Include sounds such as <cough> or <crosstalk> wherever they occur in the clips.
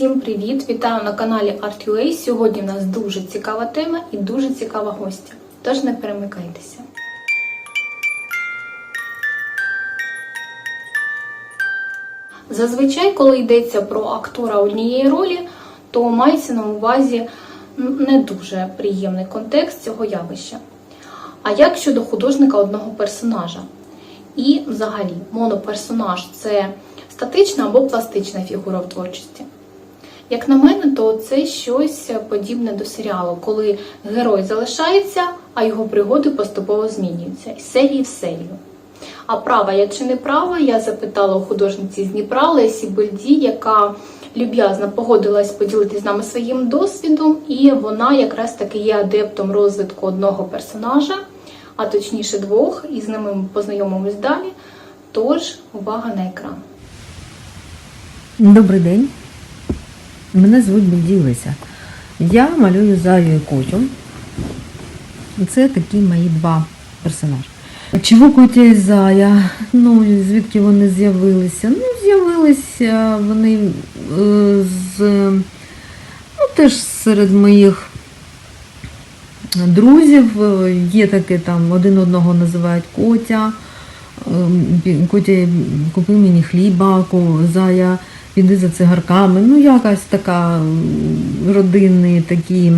Всім привіт! Вітаю на каналі Art.ua. Сьогодні в нас дуже цікава тема і дуже цікава гостя. Тож не перемикайтеся. Зазвичай, коли йдеться про актора однієї ролі, то мається на увазі не дуже приємний контекст цього явища. А як щодо художника одного персонажа? І взагалі, моноперсонаж це статична або пластична фігура в творчості. Як на мене, то це щось подібне до серіалу, коли герой залишається, а його пригоди поступово змінюються із серії в серію. А права я чи не права, я запитала у художниці з Дніпра Лесі Бельді, яка люб'язно погодилась поділитися з нами своїм досвідом, і вона якраз таки є адептом розвитку одного персонажа, а точніше двох, і з ними ми познайомимось далі. Тож, увага на екран. Добрий день. Мене звуть Бельді Леся. Я малюю Заю і Котю. Це такі мої два персонажі. Чого Котя і Зая? Ну, звідки вони з'явилися? Ну, з'явилися вони е, з ну, теж серед моїх друзів. Є таке там один одного називають Котя. Ем, Котя купи мені хліба, Зая піди за цигарками. Ну, якась така родинні такі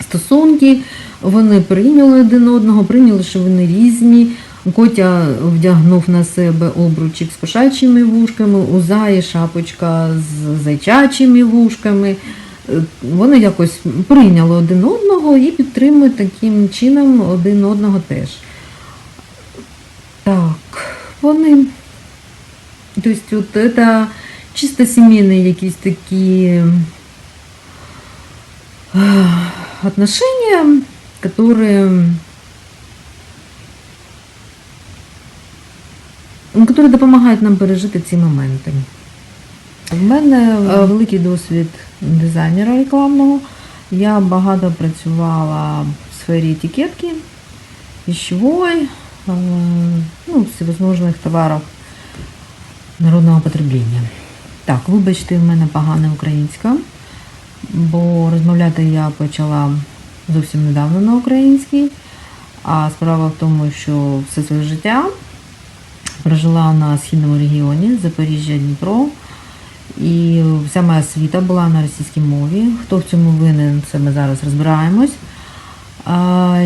стосунки. Вони прийняли один одного, прийняли, що вони різні. Котя вдягнув на себе обручик з кошачими вушками, у Заї шапочка з зайчачими вушками. Вони якось прийняли один одного і підтримують таким чином один одного теж. Так, вони. Тобто, от это чисто сімейні якісь такі е, отношения, которые, ну, которые допомагають нам пережити ці моменти. У мене е, великий досвід дизайнера рекламного. Я багато працювала в сфері етикетки, пищевой, е, ну, всевозможних товарів народного потребління. Так, вибачте, в мене погана українська, бо розмовляти я почала зовсім недавно на українській. А справа в тому, що все своє життя прожила на східному регіоні Запоріжжя, Дніпро. І вся моя освіта була на російській мові. Хто в цьому винен, це ми зараз розбираємось.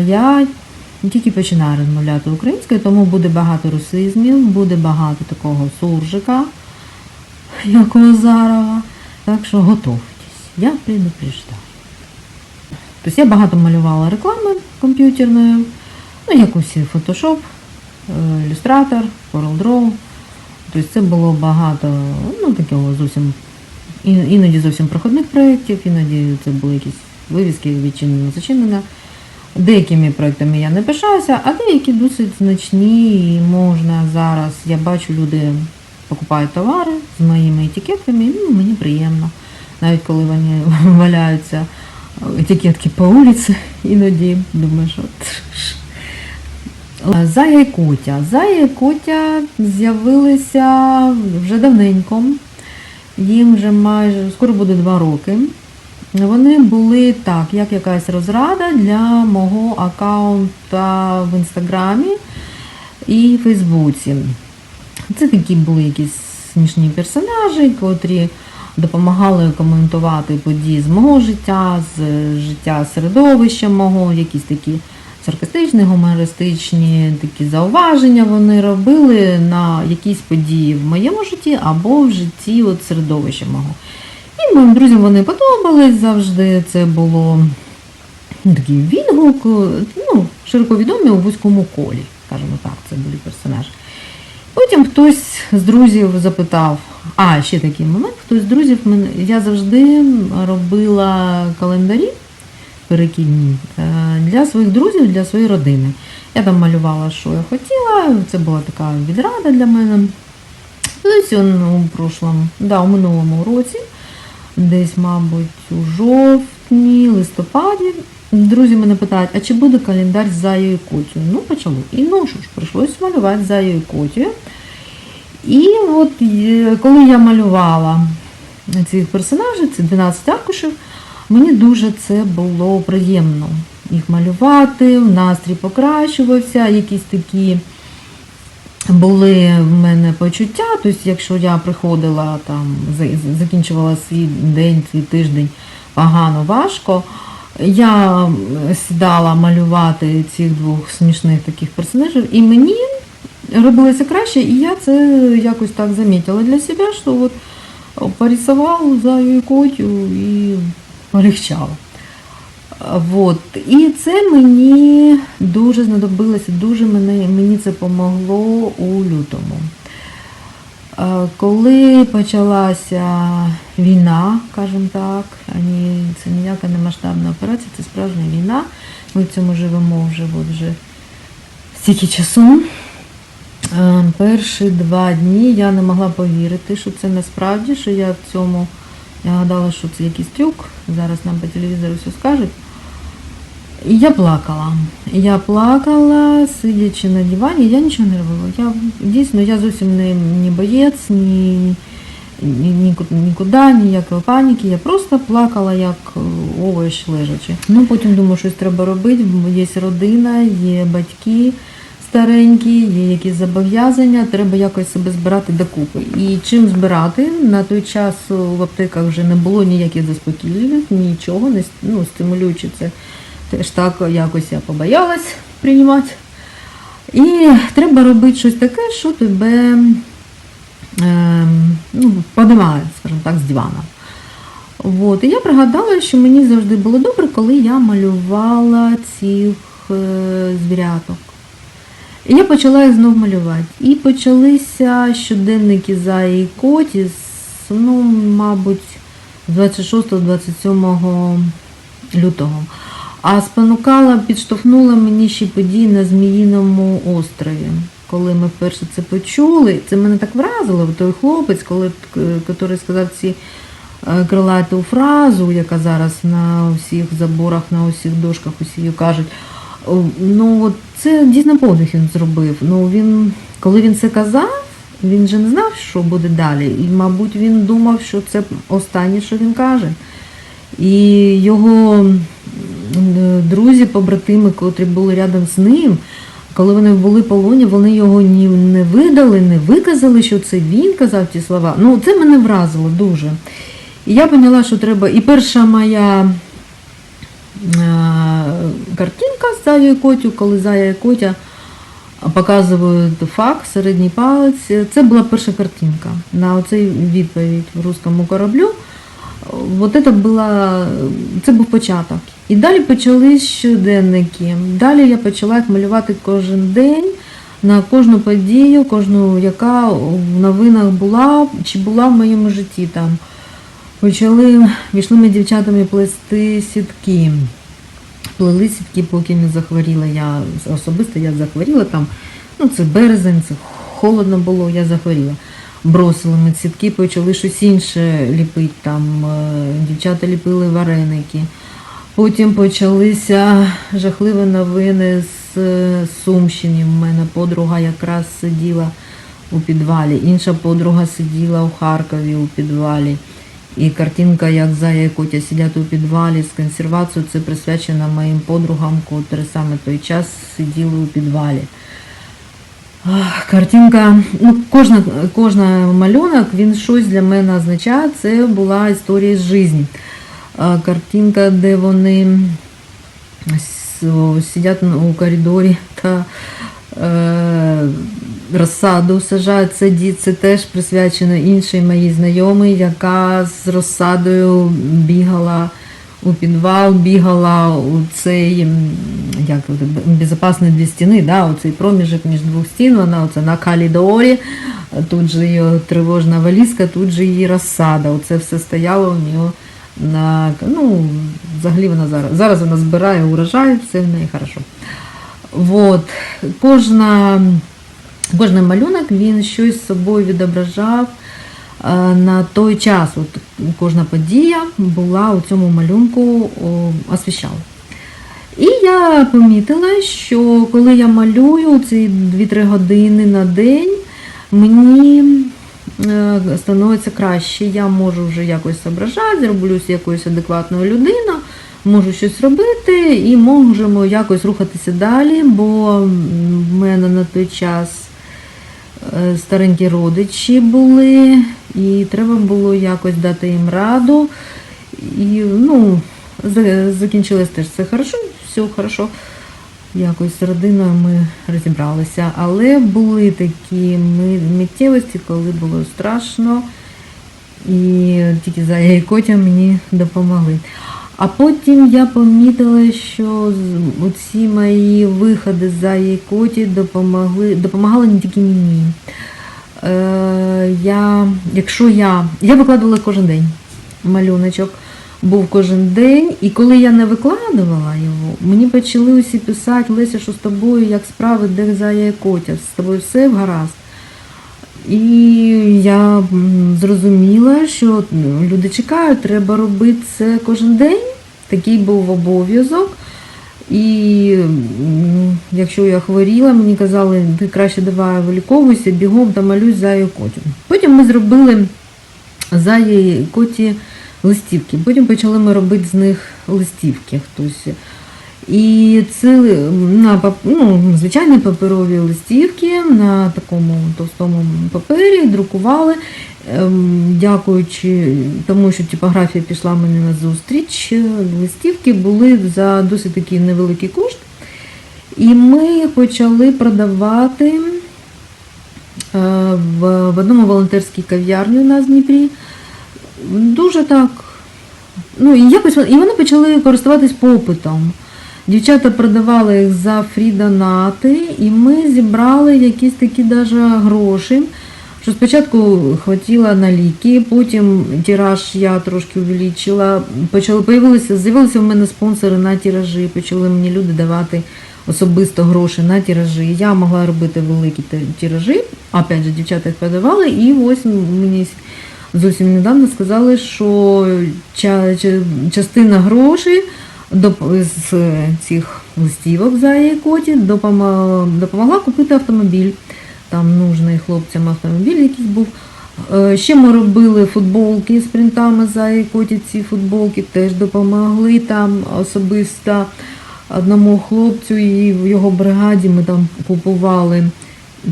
Я тільки починаю розмовляти українською, тому буде багато русизмів, буде багато такого суржика, як у. Так що готуйтесь, я предупреждаю. Тобто я багато малювала реклами комп'ютерною, ну, як Photoshop, е, Illustrator, CorelDRAW. Тобто це було багато, ну, такого зовсім, іноді зовсім проходних проєктів, іноді це були якісь вивіски відчинено зачинено. Деякими проектами я не пишаюся, а деякі досить значні і можна зараз. Я бачу, люди покупають товари з моїми етикетками, і ну, мені приємно. Навіть коли вони <laughs> валяються етикетки по вулиці, іноді думаєш, от. Зая і Котя. Зая і Котя з'явилися вже давненько. Їм вже майже скоро буде два роки. Вони були так, як якась розрада для мого аккаунта в інстаграмі і Фейсбуці. Це такі були якісь смішні персонажі, котрі допомагали коментувати події з мого життя, з життя середовища мого, якісь такі саркастичні, гумористичні такі зауваження вони робили на якісь події в моєму житті або в житті от середовища мого. І моїм друзям вони подобались завжди. Це було ну, такий відгук, ну, широко відомі у вузькому колі, скажімо так, це були персонажі. Потім хтось з друзів запитав, а ще такий момент, хтось з друзів мене, я завжди робила календарі перекидні е, для своїх друзів, для своєї родини. Я там малювала, що я хотіла, це була така відрада для мене. Десь он у прошлому, да, у минулому році, десь, мабуть, у жовтні, листопаді. Друзі мене питають, а чи буде календар з Заєю і Котю? Ну, почало. І ну що ж, прийшлось малювати Заєю і Котю. І от е, коли я малювала цих персонажів, це 12 аркушів. Мені дуже це було приємно їх малювати, настрій покращувався, якісь такі були в мене почуття. Тобто, якщо я приходила там, закінчувала свій день, свій тиждень погано, важко, я сідала малювати цих двох смішних таких персонажів, і мені робилося краще, і я це якось так замітила для себе, що от порисував за Котю і полегчало. Вот. І це мені дуже знадобилося, дуже мене, мені це помогло у лютому. Е, Коли почалася війна, скажімо так, ані, це ніяка не масштабна операція, це справжня війна. Ми в цьому живемо вже, от вже стільки часу. Е, Перші два дні я не могла повірити, що це насправді, що я в цьому, я гадала, що це якийсь трюк, зараз нам по телевізору все скажуть. Я плакала. Я плакала, сидячи на дивані, я нічого не робила. Я дійсно я зовсім не, не боєць, ні, ні, ні, нікуди, ніякої паніки. Я просто плакала як е, овощ лежачи. Ну потім думаю, щось треба робити, є родина, є батьки старенькі, є якісь зобов'язання, треба якось себе збирати докупи. І чим збирати? На той час в аптеках вже не було ніяких заспокійливих, нічого, не ну, стимулюючи це. Теж так якось я побоялась приймати. І треба робити щось таке, що тебе ем, ну, подимає, скажімо так, з дивана. От. І я пригадала, що мені завжди було добре, коли я малювала цих е, звіряток. І я почала їх знов малювати. І почалися щоденники за і коті, з, ну, мабуть, з 26-27 лютого. А спонукала, підштовхнула мені ще події на Зміїному острові. Коли ми вперше це почули, це мене так вразило, той хлопець, коли, який сказав ці е, крилату фразу, яка зараз на всіх заборах, на усіх дошках усі кажуть. Ну, от це дійсно подих він зробив. Ну, він, коли він це казав, він же не знав, що буде далі. І, мабуть, він думав, що це останнє, що він каже. І його друзі, побратими, котрі були рядом з ним, коли вони були в полоні, вони його ні не видали, не виказали, що це він казав ті слова. Ну, це мене вразило дуже. І я поняла, що треба. І перша моя е, картинка з Заю і Котю, коли Зая і Котя показують факт, середній палець. Це була перша картинка на оцей відповідь в русскому кораблю. Вот это була, це був початок. І далі почались щоденники. Далі я почала їх малювати кожен день на кожну подію, кожну, яка в новинах була чи була в моєму житті там. Почали, пішли ми дівчатами плести сітки. Плели сітки, поки не захворіла. Я особисто я захворіла там. Ну, це березень, це холодно було, я захворіла. Бросили ми почали щось інше ліпити. Там е, дівчата ліпили вареники. Потім почалися жахливі новини з е, Сумщини. У мене подруга якраз сиділа у підвалі, інша подруга сиділа у Харкові у підвалі. І картинка, як Зая і Котя сидять у підвалі з консервацією, це присвячена моїм подругам, котрі саме той час сиділи у підвалі. Картинка, ну, кожна, кожна малюнок, він щось для мене означає. Це була історія з життя. Картинка, де вони сидять у коридорі та е, розсаду сажають. Це, це теж присвячено іншій моїй знайомій, яка з розсадою бігала у підвал, бігала у цей як це, дві стіни, да, оцей проміжок між двох стін, вона оце на коридорі, тут же її тривожна валізка, тут же її розсада. Оце все стояло у нього на ну, взагалі вона зараз. Зараз вона збирає урожай, все в неї хорошо. Вот. Кожна, кожний малюнок він щось з собою відображав на той час. От кожна подія була у цьому малюнку освіщала. І я помітила, що коли я малюю ці 2-3 години на день, мені е, становиться краще. Я можу вже якось зображати, зроблюся якоюсь адекватною людиною, можу щось робити і можемо якось рухатися далі, бо в мене на той час е, старенькі родичі були, і треба було якось дати їм раду. І ну, закінчилось теж все хорошо, все хорошо. Якось з родиною ми розібралися. Але були такі миттєвості, коли було страшно, і тільки Зая і Котя мені допомогли. А потім я помітила, що оці мої виходи з Заї і Коті допомогли, допомагали не тільки мені. Е, я, якщо я, я викладувала кожен день малюночок, був кожен день, і коли я не викладувала його, мені почали усі писати, Леся, що з тобою, як справи, де Зая і Котя, з тобою все гаразд. І я зрозуміла, що ну, люди чекають, треба робити це кожен день. Такий був обов'язок. І якщо я хворіла, мені казали, ти краще давай виліковуйся, бігом та малюй заю котю. Потім ми зробили заї коті листівки. Потім почали ми робити з них листівки хтось. І це на ну, звичайні паперові листівки на такому товстому папері друкували. Ем, Дякуючи тому, що типографія пішла мені на зустріч, е, листівки були за досить такий невеликий кошт. І ми почали продавати е, в, одному волонтерській кав'ярні у нас в Дніпрі. Дуже так. Ну, і якось і вони почали користуватись попитом. Дівчата продавали їх за фрі-донати, і ми зібрали якісь такі даже гроші. Що спочатку хватило на ліки, потім тираж я трошки увеличила. Почали появилися, з'явилися в мене спонсори на тиражі, почали мені люди давати особисто гроші на тиражі. Я могла робити великі ти- тиражі. Опять же, дівчата їх продавали, і ось мені зовсім недавно сказали, що ча- ча- частина грошей з цих листівок за її коті допомогла, купити автомобіль. Там нужний хлопцям автомобіль якийсь був. Е, Ще ми робили футболки з принтами за коті. Ці футболки теж допомогли там особисто одному хлопцю і в його бригаді ми там купували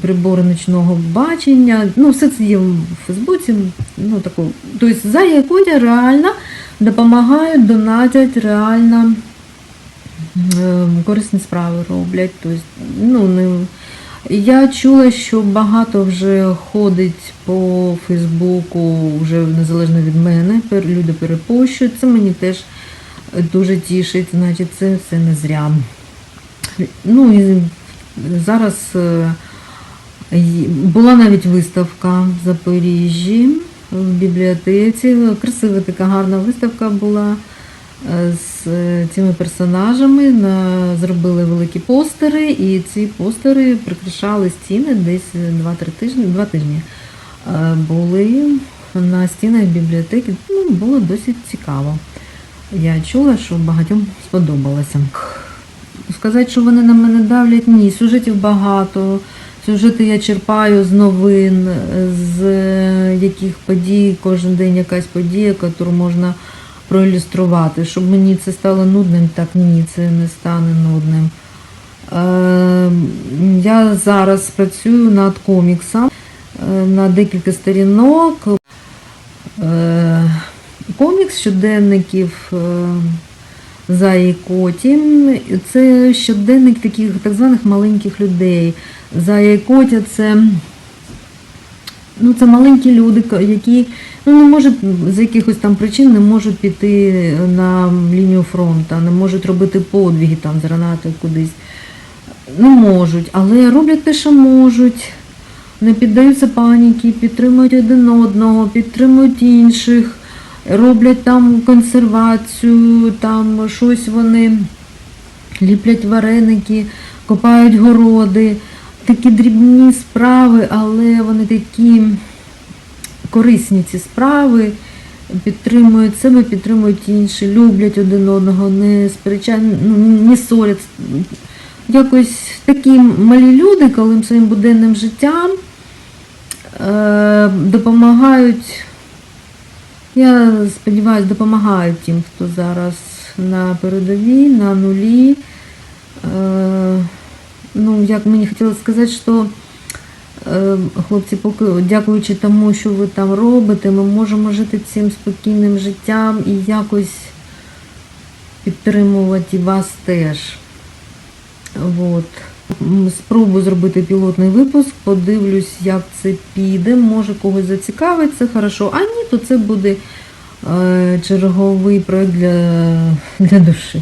прибори ночного бачення. Ну, все це є в Фейсбуці. Ну, таку. Тобто за її котя реально допомагають, донатять, реально корисні справи роблять. Тобто, ну, не... Я чула, що багато вже ходить по Фейсбуку, вже незалежно від мене, люди перепощують. Це мені теж дуже тішить, значить це все не зря. Ну і зараз е, була навіть виставка в Запоріжжі в бібліотеці. Красива така гарна виставка була е, з е, цими персонажами. На, зробили великі постери, і ці постери прикрашали стіни десь 2-3 тижні, 2 тижні. Е, Були на стінах бібліотеки. Ну, було досить цікаво. Я чула, що багатьом сподобалося. Сказати, що вони на мене давлять, ні. Сюжетів багато. Сюжети я черпаю з новин, з е, яких подій, кожен день якась подія, яку можна проілюструвати. Щоб мені це стало нудним, так ні, це не стане нудним. Е, Я зараз працюю над коміксом е, на декілька сторінок. Комікс щоденників е, за і Коті. Це щоденник таких так званих маленьких людей. За і Котя це, ну, це маленькі люди, які ну, не можуть з якихось там причин не можуть піти на лінію фронту, не можуть робити подвиги там з гранатою кудись. Не можуть, але роблять те, що можуть. Не піддаються паніки, підтримують один одного, підтримують інших, роблять там консервацію, там щось вони ліплять вареники, копають городи. Такі дрібні справи, але вони такі корисні ці справи, підтримують себе, підтримують інші, люблять один одного, не сперечають, ну, не ссорять. Якось такі малі люди, коли своїм буденним життям е, допомагають. Я сподіваюся, допомагають тим, хто зараз на передовій, на нулі. Е, ну, як мені хотілося сказати, що е, хлопці, поки дякуючи тому, що ви там робите, ми можемо жити цим спокійним життям і якось підтримувати вас теж. От. М, Спробую зробити пілотний випуск, подивлюсь, як це піде. Може когось зацікавить, це хорошо. А ні, то це буде е, черговий проєкт для, для душі.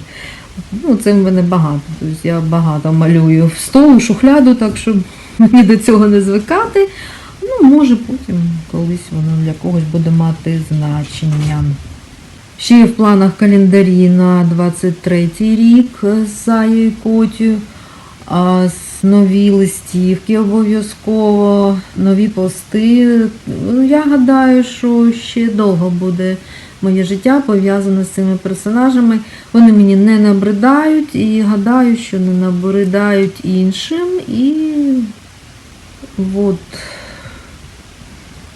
Ну, це в мене багато. Тобто я багато малюю в столу, шухляду, так що мені до цього не звикати. Ну, може, потім колись воно для когось буде мати значення. Ще є в планах календарі на 23 рік з Заєю Котю. Нові листівки обов'язково, нові пости. Ну, Я гадаю, що ще довго буде моє життя пов'язане з цими персонажами. Вони мені не набридають і гадаю, що не набридають іншим. І от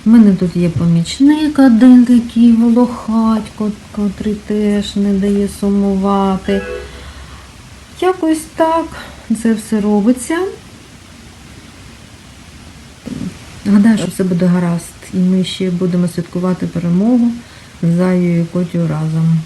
у мене тут є помічник один такий волохатько, котрий теж не дає сумувати. Якось так це все робиться. Гадаю, що все буде гаразд, і ми ще будемо святкувати перемогу з Заєю і Котю разом.